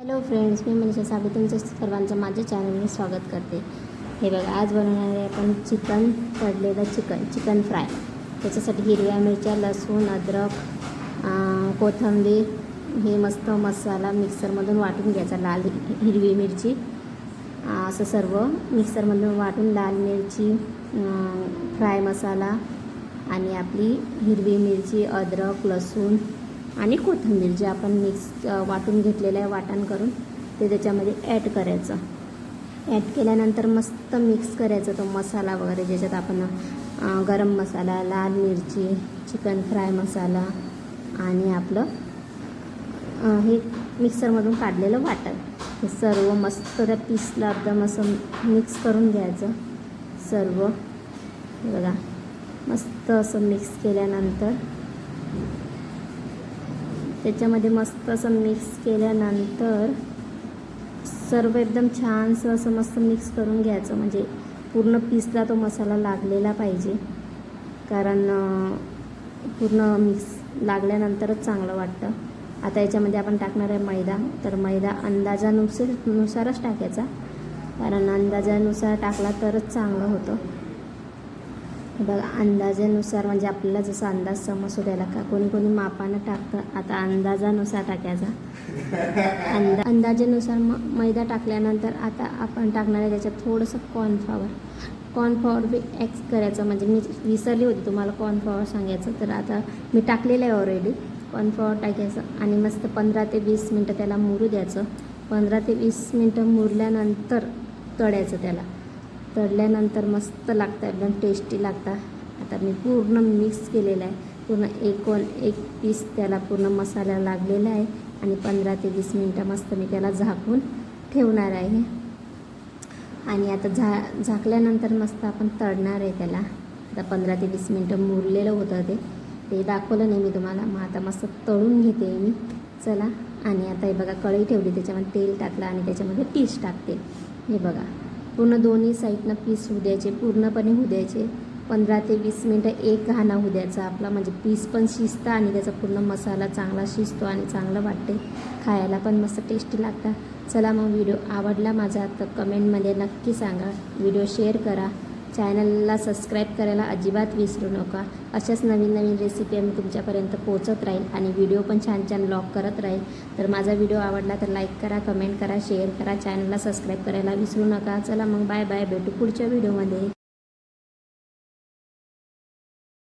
Hello friends मी मनीषा साबे तुमचं सर्वांचं माझ्या चॅनलवर स्वागत करते. हे बघा आज बनवणार आहे आपण चिकन पडलेलं चिकन चिकन फ्राय त्याच्यासाठी हिरव्या मिरच्या लसूण अद्रक कोथंबीर कोथिंबीर हे मस्त मसाला मिक्सरमधून वाटून घ्यायचा लाल हिरवी मिरची. असं सर्व मिक्सरमधून वाटून लाल मिरची फ्राय मसाला आणि आपली हिरवी मिरची अद्रक लसूण आणि कोथिंबीर जे आपण मिक्स वाटून घेतलेलं आहे वाटण करून ते त्याच्यामध्ये ॲड करायचं. ॲड केल्यानंतर मस्त मिक्स करायचं तो मसाला वगैरे ज्याच्यात आपण गरम मसाला लाल मिरची चिकन फ्राय मसाला आणि आपलं हे मिक्सरमधून काढलेलं वाटण. हे सर्व मस्त त्या पीसला एकदम असं मिक्स करून घ्यायचं. सर्व. बघा. मस्त असं मिक्स केल्यानंतर त्याच्यामध्ये मस्त असं मिक्स केल्यानंतर सर्व एकदम छानसं असं मस्त मिक्स करून घ्यायचं. म्हणजे पूर्ण पीसला तो मसाला लागलेला पाहिजे. कारण पूर्ण मिक्स लागल्यानंतरच चांगलं वाटतं. आता याच्यामध्ये आपण टाकणार आहे मैदा. तर मैदा अंदाजानुसार नुसारच टाकायचा. कारण अंदाजानुसार टाकला तरच चांगलं होतं. बघा अंदाजानुसार म्हणजे आपल्याला जसा अंदाज समजतो त्याला का? कोणी कोणी मापानं टाकतं. आता अंदाजानुसार टाकायचा. अंदा अंदाजानुसार म मैदा टाकल्यानंतर आता आपण टाकणार आहे त्याच्यात थोडंसं कॉर्नफ्लॉवर कॉर्नफ्लॉवर बी ॲक्स करायचं म्हणजे मी विसरली होती तुम्हाला कॉर्नफ्लॉवर सांगायचं तर आता मी टाकलेलं आहे ऑलरेडी कॉर्नफ्लॉवर टाकायचं आणि मस्त पंधरा ते वीस मिनटं त्याला मुरू द्यायचं. पंधरा ते वीस मिनटं मुरल्यानंतर तळायचं त्याला. तळल्यानंतर मस्त लागतं एकदम टेस्टी लागतं. आता मी पूर्ण मिक्स केलेलं आहे. पूर्ण एकोण एक पीस त्याला पूर्ण मसाला लागलेला आहे आणि पंधरा ते वीस मिनटं मस्त मी त्याला झाकून ठेवणार आहे. आणि आता झा झाकल्यानंतर मस्त आपण तळणार आहे त्याला. आता पंधरा ते वीस मिनटं मुरलेलं होतं ते. ते दाखवलं नाही मी तुम्हाला. मग आता मस्त तळून घेते मी. चला. आणि आता हे बघा कढई ठेवली. त्याच्यामध्ये तेल टाकलं आणि त्याच्यामध्ये पीस टाकते. हे बघा. पूर्ण दोन्ही साईडनं पीस होऊ द्यायचे पूर्णपणे होऊ द्यायचे. पंधरा ते वीस मिनटं एक घाणा होऊ द्यायचा आपला म्हणजे पीस पण शिजतं आणि त्याचा पूर्ण मसाला चांगला शिजतो आणि चांगलं वाटते. खायला पण मस्त टेस्टी लागतं. चला मग व्हिडिओ आवडला माझा तर कमेंटमध्ये नक्की सांगा. व्हिडिओ शेअर करा. चॅनलला सबस्क्राईब करायला अजिबात विसरू नका. अशाच नवीन नवीन रेसिपी मी तुमच्यापर्यंत पोहोचत राहील आणि व्हिडिओ पण छान छान ब्लॉग करत राहील. तर माझा व्हिडिओ आवडला तर लाईक करा कमेंट करा शेअर करा चॅनलला सबस्क्राईब करायला विसरू नका. चला मग बाय बाय भेटू पुढच्या व्हिडिओमध्ये